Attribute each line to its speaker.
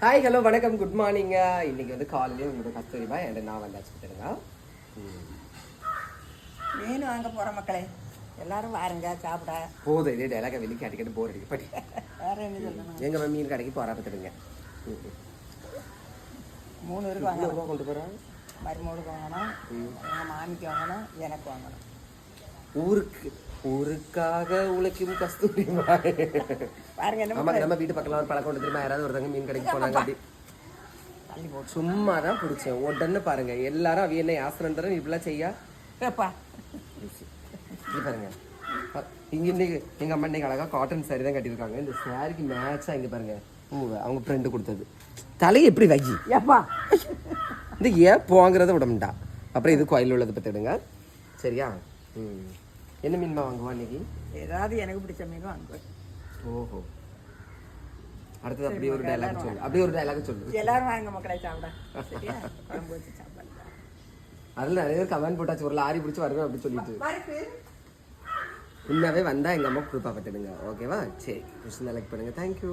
Speaker 1: Hi hello வணக்கம் good மார்னிங்க இன்னைக்கு வந்து காலையிலேயே உங்களோட கஸ்தூரிபா என் நான் வந்தாச்சு பார்த்துருங்க
Speaker 2: மீன் வாங்க போற மக்களே. எல்லாரும் வாருங்க சாப்பிட.
Speaker 1: போதும் இதே டைலாக வெளியே அடிக்கடி போர் அடிக்கு படி
Speaker 2: வேற என்ன சொல்லணும்?
Speaker 1: எங்க மீன் கடைக்கு போறா பார்த்துடுங்க.
Speaker 2: மூணு பேருக்கு வாங்கணும்.
Speaker 1: கொண்டு போறா?
Speaker 2: மருமகளுக்கு வாங்கணும். எங்கள் மாமிக்கு வாங்கணும். எனக்கு வாங்கணும்.
Speaker 1: ஊருக்கு ஊருக்காக உழைக்கும் கஸ்தூரிபா
Speaker 2: பாருங்க மக்களே,
Speaker 1: நம்ம வீட்டு பக்கத்துல ஒரு பழக்கம் தெரியுமா? யாராவது ஒருத்தவங்க மீன் கடைக்கு போனாங்க அப்படி சும்மா தான் பிடிச்சேன் உடனே பாருங்க எல்லாரும் அவிய என்ன ஆசிரண்டரும் இப்படிலாம் செய்யா? பாருங்க. இங்க இன்னைக்கு எங்க அம்மா இன்னைக்கு அழகா காட்டன் saree தான் கட்டியிருக்காங்க. இந்த சாரிக்கு மேட்சா இங்க பாருங்க. அவங்க ஃப்ரெண்டு கொடுத்தது. தலையை எப்படி வை
Speaker 2: ஏப்பா.
Speaker 1: இந்த ஏன் போங்கிறத விடமுண்டா அப்புறம் இது கோயில் உள்ளதை பத்திடுங்க சரியா? ம். என்ன மீன்மா வாங்குவா இன்னைக்கு?
Speaker 2: ஏதாவது எனக்கு பிடிச்ச மீன் வாங்குவேன்.
Speaker 1: ஓஹோ. அடுத்தது அப்படியே ஒரு டைலாக் சொல்லு. அப்படியே ஒரு டைலாக் சொல்லு.
Speaker 2: எல்லாரும் வாங்க மக்களே சாப்பிட. சரியா? குழம்பு வச்சு சாப்பிடலாம்.
Speaker 1: அதில் நிறைய பேர் கமெண்ட் போட்டாச்சு. ஒரு லாரி பிடிச்சி வருவேன் அப்படி சொல்லிட்டு. உண்மையாவே வந்தா எங்க அம்மா கொடுப்பா பார்த்துடுங்க ஓகேவா சரி. கொஸ்டின் லைக் பண்ணுங்க. தேங்க்யூ